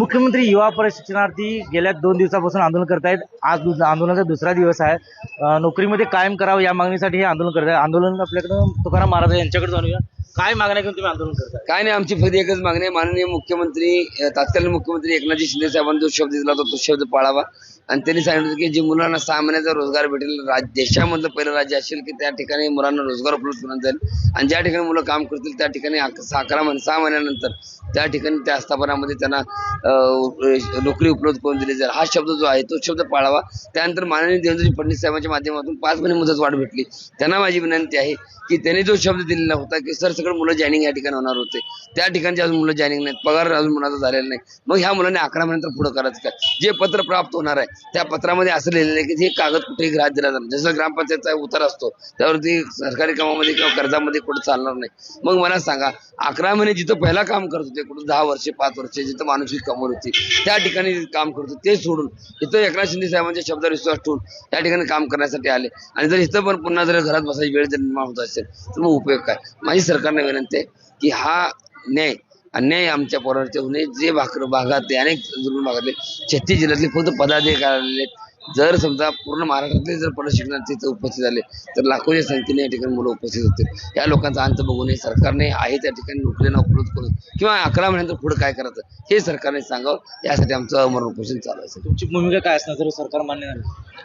मुख्यमंत्री युवा प्रशिक्षणार्थी गेल्या दोन दिवसापासून आंदोलन करतायत. आज आंदोलनाचा दुसरा दिवस आहे. नोकरीमध्ये कायम करावं या मागणीसाठी हे आंदोलन करत आहे आंदोलन आपल्याकडं तुकाराम महाराज यांच्याकडे जाणूया काय मागण्या घेऊन तुम्ही आंदोलन करताय? काय नाही आमची फक्त एकच मागणी आहे. माननीय मुख्यमंत्री तात्कालीन तत्कालीन मुख्यमंत्री एकनाथजी शिंदे साहेबांनी जो शब्द दिला होता तो शब्द पाळावा. आणि त्यांनी सांगितलं की जे मुलांना सहा महिन्याचा रोजगार भेटेल राज देशामधलं पहिलं राज्य असेल की त्या ठिकाणी मुलांना रोजगार उपलब्ध करून जाईल. आणि ज्या ठिकाणी मुलं काम करतील त्या ठिकाणी अकरा महिने सहा महिन्यानंतर त्या ठिकाणी त्या आस्थापनामध्ये त्यांना नोकरी उपलब्ध करून दिली जाईल. हा शब्द जो आहे तो शब्द पाळावा. त्यानंतर माननीय देवेंद्रजी फडणवीस साहेबांच्या माध्यमातून पाच महिने मुदत वाढ भेटली. त्यांना माझी विनंती आहे की त्यांनी जो शब्द दिलेला होता की सर सगळं मुलं जॉईनिंग या ठिकाणी होणार होते. त्या ठिकाणचे अजून मुलं जॉईनिंग नाहीत. पगार अजून मुलाचा झालेला नाही. मग ह्या मुलांनी अकरा महिन्यानंतर पुढं करायचं काय? जे पत्र प्राप्त होणार आहे त्या पत्रामध्ये असं लिहिलेलं आहे की हे कागद कुठेही ग्राहक दिला जाणार जसं ग्रामपंचायतचा उतार असतो त्यावरती सरकारी कामामध्ये किंवा कर्जामध्ये कुठं चालणार नाही. मग मला सांगा अकरा महिने जिथं पहिला काम करत होते कुठं दहा वर्षे पाच वर्षे जिथं माणूसकी कमर होती त्या ठिकाणी काम करतो ते सोडून. इथं एकनाथ शिंदे साहेबांच्या शब्दावर विश्वास ठेवून त्या ठिकाणी काम करण्यासाठी आले. आणि जर इथं पण पुन्हा जर घरात बसायची वेळ जर निर्माण होत असेल तर मग उपयोग काय? माझी सरकारने विनंती आहे की हा न्याय अन्याय आमच्या पोरावरती होऊ नये. जे भाकर भागातले अनेक दुर्गम भागातले छत्तीस जिल्ह्यातले फक्त पदाधिकारी आलेले आहेत. जर समजा पूर्ण महाराष्ट्रातले जर प्रशिक्षणार्थी इथं उपस्थित झाले तर लाखोच्या संख्येने या ठिकाणी मुलं उपस्थित होतील. या लोकांचा अंत बघू नये सरकारने आहे त्या ठिकाणी नोकऱ्यांना उपलब्ध करून किंवा अकरा महिन्यानंतर पुढे काय करायचं हे सरकारने सांगावं. यासाठी आमचं अमरण उपोषण चालू आहे तुमची भूमिका काय असणार जर सरकार मान्य झालं?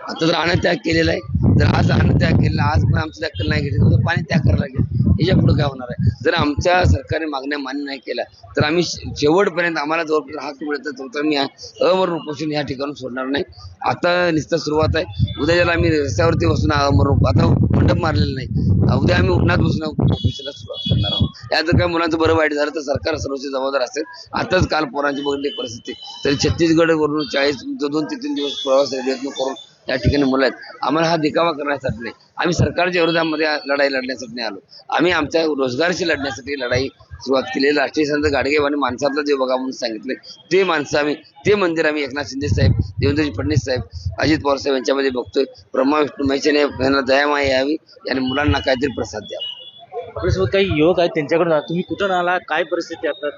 आता जर अन्नत्याग केलेला आहे जर आज अन्नत्याग केलेला आज पण आमची दखल नाही घेतली तर पाणी त्याग करायला लागेल. याच्यापुढे काय होणार आहे? जर आमच्या सरकारने मागण्या मान्य नाही केल्या तर आम्ही शेवटपर्यंत आम्हाला जोपर्यंत हाक मिळत तर मी अमरण उपोषण या ठिकाणी सोडणार नाही. आता निस्तर सुरुवात आहे. उद्या ज्याला आम्ही रस्त्यावरती बसून अमरण आता मंडप मारलेलं नाही. उद्या आम्ही उन्हात बसून उपोषणाला सुरुवात करणार आहोत. यात जर काय मुलांचं बरं वाईट झालं तर सरकार सर्वोच्च जबाबदार असेल. आताच काल पोरांची बघितली परिस्थिती. तरी छत्तीसगड वरून चाळीस दोन ते तीन दिवस प्रवास रेल्वेतून करून या ठिकाणी मुलं आहेत. आम्हाला हा दिखावा करण्यासाठी नाही. आम्ही सरकारच्या विरोधामध्ये लढाई लढण्यासाठी नाही आलो. आम्ही आमच्या रोजगारशी लढण्यासाठी लढाई सुरुवात केली. राष्ट्रीय संत गाडगेब आणि माणसातला जे बघा म्हणून सांगितले. ते माणसं आम्ही ते मंदिर आम्ही एकनाथ शिंदे साहेब देवेंद्रजी फडणवीस साहेब अजित पवार साहेब यांच्यामध्ये बघतोय. ब्रह्मा विष्णू महेशाने यांना दयामाया यावी. आणि मुलांना काहीतरी प्रसाद द्यावा. आपल्यासोबत काही युवक आहेत त्यांच्याकडून तुम्ही कुठून आला? काय परिस्थिती आता?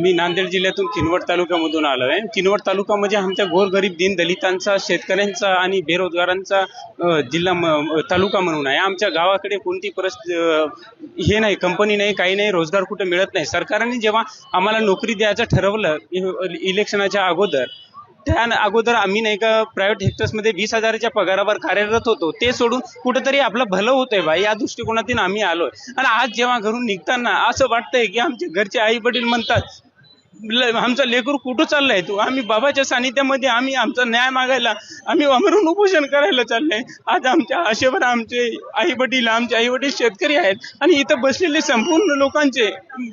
मी नांदेड जिल्ह्यातून किनवट तालुक्यामधून आलो आहे. किनवट तालुका म्हणजे आमच्या गोरगरीब दीन दलितांचा शेतकऱ्यांचा आणि बेरोजगारांचा अ, जिल्हा म- तालुका म्हणून आहे. आमच्या गावाकडे कोणती परिस्थिती हे नाही कंपनी नाही काही नाही रोजगार कुठे मिळत नाही. सरकारने जेव्हा आम्हाला नोकरी द्यायचं ठरवलं इ- इलेक्शनाच्या अगोदर त्या अगोदर आम्ही नाही का प्रायव्हेट हेक्टर्समध्ये वीस हजाराच्या पगारावर कार्यरत होतो. ते सोडून कुठेतरी आपलं भलं होतंय बा या दृष्टिकोनातून आम्ही आलोय. आणि आज जेव्हा घरून निघताना असं वाटतंय की आमचे घरचे आई वडील म्हणतात आमचा लेकरू कुठं चाललाय तो? आम्ही बाबाच्या सानिध्यामध्ये आम्ही आमचा न्याय मागायला आम्ही अमरून उपोषण करायला चाललंय. आज आमच्या आशेवर आमचे आई वडील आमचे आई वडील शेतकरी आहेत. आणि इथं बसलेले संपूर्ण लोकांचे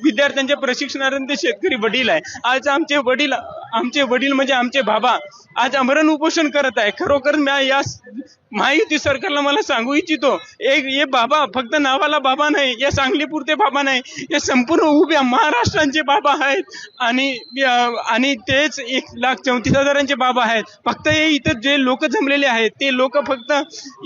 विद्यार्थ्यांच्या प्रशिक्षणार्थी शेतकरी वडील आहे आज आमचे वडील आमचे वडील म्हणजे आमचे बाबा आज अमरण उपोषण करत आहे. खरोखर मी या महायुती सरकारला मला सांगू इच्छितो. एक हे बाबा फक्त नावाला बाबा नाही या सांगलीपुरते बाबा नाही हे संपूर्ण उभ्या महाराष्ट्रांचे बाबा आहेत. आणि आणि तेच एक लाख चौतीस हजारांचे बाबा आहेत. फक्त हे इथं जे लोक जमलेले आहेत ते लोक फक्त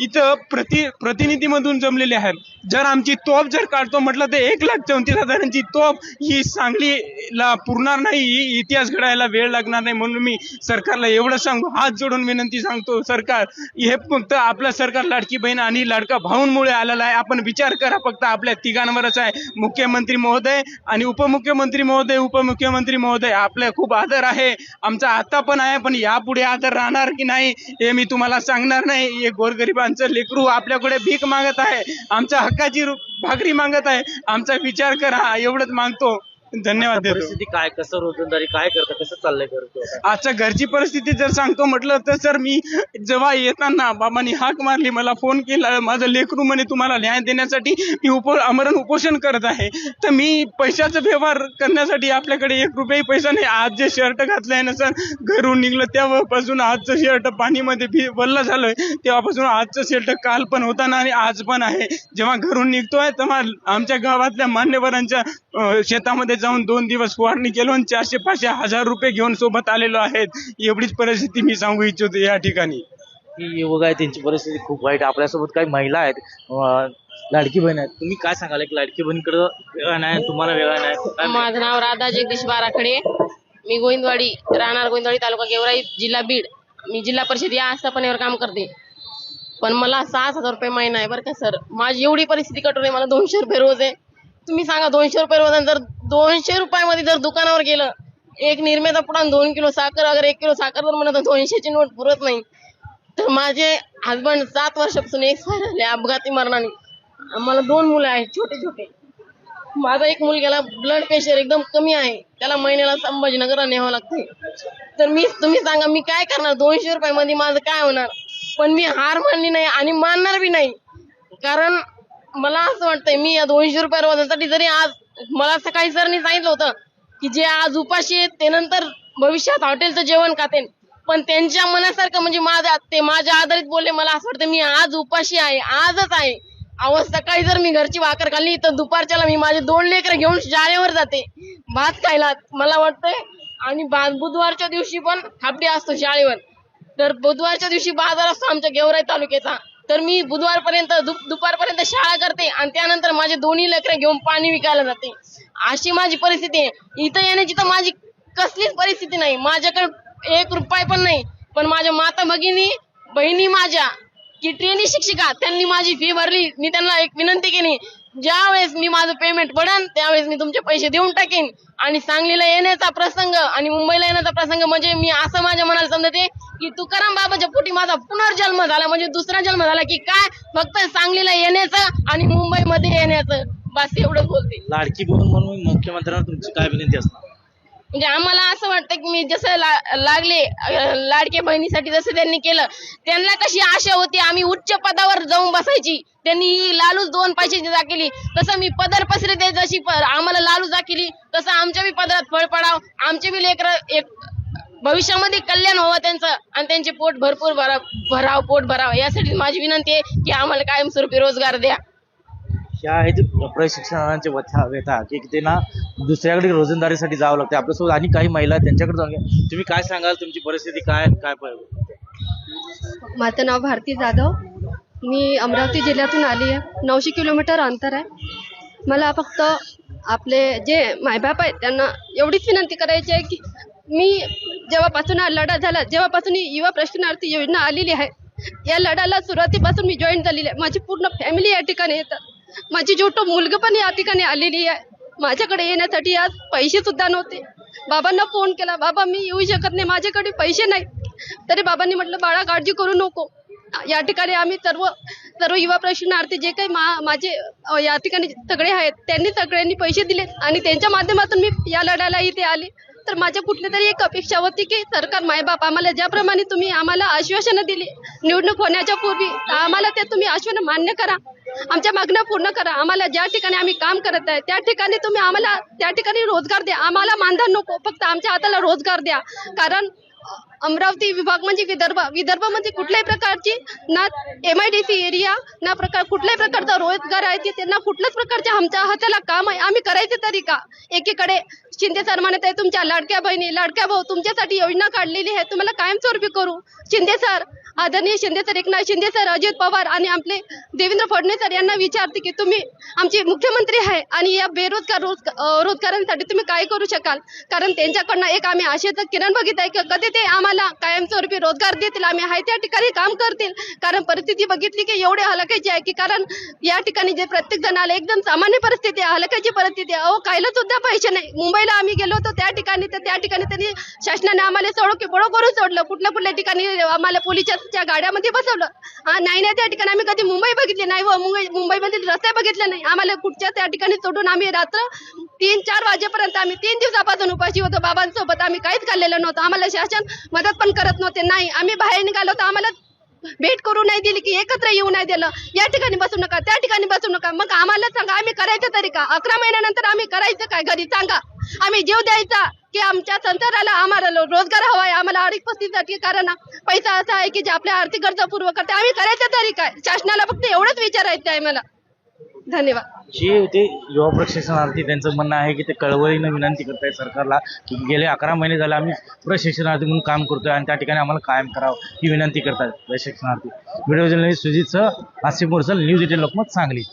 इथं प्रति प्रतिनिधीमधून जमलेले आहेत. जर आमची तोफ जर काढतो म्हटलं तर एक लाख चौतीस हजारांची तोफ ही सांगलीला पुरणार नाही ही इतिहास घडायला वेळ लागणार नाही म्हणून मी सरकारला एवढं सांगू हात जोडून विनंती सांगतो सरकार. हे फक्त आपलं सरकार लाडकी बहीण आणि लाडका भाऊंमुळे आलेला आहे. आपण विचार करा फक्त आपल्या तिघांवरच आहे. मुख्यमंत्री महोदय आणि उपमुख्यमंत्री महोदय उपमुख्यमंत्री महोदय आपले खूप आदर आहे. आमचा आता पण आहे पण यापुढे आदर राहणार की नाही हे मी तुम्हाला सांगणार नाही. हे गोरगरिबांचं लेकरू आपल्याकडे भीक मागत आहे. आमच्या हक्काची भाकरी मागत आहे. आमचा विचार करा एवढंच मागतो. धन्यवाद देतो. परिस्थिती काय कसं रोजंदारी काय करतं कसं चाललंय करतो आजच्या घरची परिस्थिती जर सांगतो म्हटलं तर सर मी जेव्हा येताना बाबांनी हाक मारली मला फोन केला माझं लेकरू म्हणे तुम्हाला न्याय देण्यासाठी मी उप आमरण उपोषण करत आहे. तर मी पैशाचा व्यवहार करण्यासाठी आपल्याकडे एक रुपयाही पैसा नाही. आज जे शर्ट घातलंय ना सर घरून निघलं तेव्हापासून आजचं शर्ट पाणीमध्ये भी वल्ल झालंय. तेव्हापासून आजचं शर्ट काल पण होता ना आणि आज पण आहे. जेव्हा घरून निघतोय तेव्हा आमच्या गावातल्या मान्यवरांच्या अं, शेतामध्ये जाऊन दोन दिवस फवारणी केलो आणि चारशे पाचशे हजार रुपये घेऊन सोबत आलेलो आहेत. एवढीच परिस्थिती मी सांगू इच्छितो या ठिकाणी. की युवक आहे त्यांची परिस्थिती खूप वाईट आहे. आपल्यासोबत काही महिला आहेत. अं, लाडकी बहीण आहेत. तुम्ही काय सांगाल? एक लाडकी बहीणकडं वेगळा नाही तुम्हाला वेगळा नाही. काय माझं नाव राधा जगदीश बाराखडे. मी गोविंदवाडी राहणार गोविंदवाडी तालुका गेवराई जिल्हा बीड. मी जिल्हा परिषद या आस्थापनेवर काम करते. पण मला सहा हजार रुपये महिना आहे बरं का सर. माझी एवढी परिस्थिती कठोर आहे. मला दोनशे रुपये रोज आहे. तुम्ही सांगा दोनशे रुपये रोज आहे जर दोनशे रुपयामध्ये जर दुकानावर गेलं एक निर्मेचा पुढा दोन किलो साखर अगर एक किलो साखर जर म्हणत दोनशेची नोट पुरत नाही. तर माझे हसबंड सात वर्षापासून एक्सपायर झाले अपघाती मरणाने. मला दोन मुलं आहेत छोटे छोटे. माझा एक मुलग्याला ब्लड प्रेशर एकदम कमी आहे. त्याला महिन्याला संभाजीनगरला न्यावं लागते तर मी तुम्ही सांगा मी काय करणार? दोनशे रुपयामध्ये माझं काय होणार? पण मी हार मानली नाही आणि मानणार बी नाही. कारण मला असं वाटतंय मी या दोनशे रुपये रोजासाठी जरी आज मला सकाळी सरनी सांगितलं होतं की जे आज उपाशी आहेत ते नंतर भविष्यात हॉटेलचं जेवण खातेन. पण त्यांच्या मनासारखं म्हणजे माझ्या ते माझ्या आधारित बोलले मला असं वाटतं मी आज उपाशी आहे आजच आहे. अहो सकाळी जर मी घरची भाकर खाल्ली तर दुपारच्याला मी माझे दोन लेकर घेऊन शाळेवर जाते. भात खायला मला वाटतंय. आणि बुधवारच्या दिवशी पण थापडी असतो शाळेवर. तर बुधवारच्या दिवशी बाजार असतो आमच्या गेवराई तालुक्याचा. तर मी बुधवारपर्यंत दु दुपारपर्यंत शाळा करते आणि त्यानंतर माझे दोन्ही लेकरं घेऊन पाणी विकायला जाते. अशी माझी परिस्थिती आहे. इथं येण्याची तर माझी कसलीच परिस्थिती नाही. माझ्याकडे एक रुपये पण नाही. पण माझ्या माता भगिनी बहिणी माझ्या की ट्रेनी शिक्षिका त्यांनी माझी फी भरली. मी त्यांना एक विनंती केली ज्यावेळेस मी माझं पेमेंट पडन त्यावेळेस मी तुमचे पैसे देऊन टाकेन. आणि सांगलीला येण्याचा प्रसंग आणि मुंबईला येण्याचा प्रसंग म्हणजे मी असं माझ्या मनाला समजते की तुकाराम बाबाच्या पोटी माझा पुनर्जन्म झाला म्हणजे दुसरा जन्म झाला की काय? फक्त सांगलीला येण्याचं आणि मुंबईमध्ये येण्याचं. बस एवढं बोलते. लाडकी बहीण म्हणून मुख्यमंत्र्यांना तुमची काय विनंती असणार? म्हणजे आम्हाला असं वाटतं की मी जसं ला- लागले लाडके बहिणीसाठी जसं त्यांनी केलं त्यांना कशी आशा होती आम्ही उच्च पदावर जाऊन बसायची. त्यांनी ही लालूच दोन पैशाची केली तसं मी पदर पसरते जशी प- आम्हाला जा केली तसं आमच्या बी पदरात फळ पडाव. आमचे बी लेकर एक भविष्यामध्ये कल्याण व्हावं त्यांचं आणि त्यांचे पोट भरपूर भरा भराव पोट भरावं. यासाठी माझी विनंती आहे की आम्हाला कायमस्वरूपी रोजगार द्या. ह्या आहेत प्रशिक्षणाचे व्यथा व्यथा? की त्यांना दुसऱ्याकडे रोजंदारीसाठी जावं लागतं आपल्यासोबत आणि काही महिला त्यांच्याकडे जाऊन तुम्ही काय सांगाल? तुमची परिस्थिती काय काय माझं नाव भारती जाधव. मी अमरावती जिल्ह्यातून आली आहे. नऊशे किलोमीटर अंतर आहे. मला फक्त आपले जे मायबाप आहेत त्यांना एवढीच विनंती करायची आहे की मी जेव्हापासून हा लढा झाला जेव्हापासून ही युवा प्रश्नार्थी योजना आलेली आहे या लढ्याला सुरुवातीपासून मी जॉईन झालेली आहे. माझी पूर्ण फॅमिली या ठिकाणी येतात. माझी छोटं मुलगा पण या ठिकाणी आलेली आहे. माझ्याकडे येण्यासाठी आज पैसे सुद्धा नव्हते. बाबांना फोन केला बाबा मी येऊ शकत नाही. माझ्याकडे पैसे नाही तरी बाबांनी म्हटलं बाळा काळजी करू नको. या ठिकाणी आम्ही सर्व सर्व युवा प्रशिक्षणार्थी जे काही मा माझे अ, या ठिकाणी सगळे आहेत त्यांनी सगळ्यांनी पैसे दिले आणि त्यांच्या माध्यमातून मी या लढ्याला इथे आले. तर माझ्या कुठली तरी एक अपेक्षा होती की सरकार मायबाप आम्हाला ज्याप्रमाणे तुम्ही आम्हाला आश्वासनं दिली निवडणूक होण्याच्या पूर्वी आम्हाला ते तुम्ही आश्वासन मान्य करा. आमच्या मागण्या पूर्ण करा. आम्हाला ज्या ठिकाणी आम्ही काम करत आहे त्या ठिकाणी तुम्ही आम्हाला त्या ठिकाणी रोजगार द्या. आम्हाला मानधन नको फक्त आमच्या हाताला रोजगार द्या. कारण अमरावती विभाग म्हणजे विदर्भ. विदर्भ म्हणजे कुठल्याही प्रकारची ना M I D C area ना प्रकार कुठल्याही प्रकारचा रोजगार आहे त्यांना कुठल्याच प्रकारचे आमच्या हाताला काम आहे. आम्ही करायचे तरी का? एकीकडे शिंदे सर म्हणत आहे तुमच्या लाडक्या बहिणी लाडक्या भाऊ तुमच्यासाठी योजना काढलेली आहे तुम्हाला कायमस्वरूपी करू. शिंदे सर आदरणीय शिंदे सर एकनाथ शिंदे सर अजित पवार आणि आपले देवेंद्र फडणवीस सर यांना विचारते की तुम्ही आमचे मुख्यमंत्री आहे आणि या बेरोजगार रोज रोजगारांसाठी तुम्ही काय करू शकाल? कारण त्यांच्याकडनं एक आम्ही आशेचं किरण बघित आहे की कधी ते आम्हाला कायमस्वरूपी रोजगार देतील आम्ही आहे त्या ठिकाणी काम करतील. कारण परिस्थिती बघितली की एवढे हलकायची आहे की कारण या ठिकाणी जे प्रत्येक जण आले एकदम सामान्य परिस्थिती आहे हलकायची परिस्थिती आहे. अहो खायला सुद्धा पैसे नाही. मुंबईला आम्ही गेलो होतो त्या ठिकाणी तर त्या ठिकाणी त्यांनी शासनाने आम्हाला सोडो की बळो करून सोडलं. कुठल्या कुठल्या ठिकाणी आम्हाला पोलिसच्या त्या गाड्यामध्ये बसवलं. हा, नाही नाही त्या ठिकाणी आम्ही कधी मुंबई बघितली नाही व मुंबई मुंबईमधील रस्ते बघितले नाही. आम्हाला कुठच्या त्या ठिकाणी सोडून आम्ही रात्र तीन चार वाजेपर्यंत आम्ही तीन दिवसापासून उपाशी होतो. बाबांसोबत आम्ही काहीच खाल्लेलं नव्हतं. आम्हाला शासन मदत पण करत नव्हते. नाही आम्ही बाहेर निघालो तर आम्हाला भेट करू नाही दिली की एकत्र येऊ नाही दिलं. या ठिकाणी बसू नका त्या ठिकाणी बसू नका. मग आम्हाला सांगा आम्ही करायचं तरी का? अकरा महिन्यानंतर आम्ही करायचं काय घरी? सांगा. आम्ही जीव द्यायचा की आमच्या संसाराला आम्हाला रोजगार हवा आहे आम्हाला आर्थिक पस्तीसाठी कारण पैसा असा आहे की जे आपल्या आर्थिक गरजा पूर्व करते. आम्ही करायचं तरी काय? शासनाला फक्त एवढंच विचारायचं आहे मला. धन्यवाद. जी ते युवा प्रशिक्षणार्थी त्यांचं म्हणणं आहे की ते कळवळीनं विनंती करतायत सरकारला की गेले अकरा महिने झाले आम्ही प्रशिक्षणार्थी म्हणून काम करतोय आणि त्या ठिकाणी आम्हाला कायम करावं ही विनंती करतात प्रशिक्षणार्थी. व्हिडिओ जर्नलिस्ट सुजितसह नाशिक न्यूज एटीन लोकमत सांगली.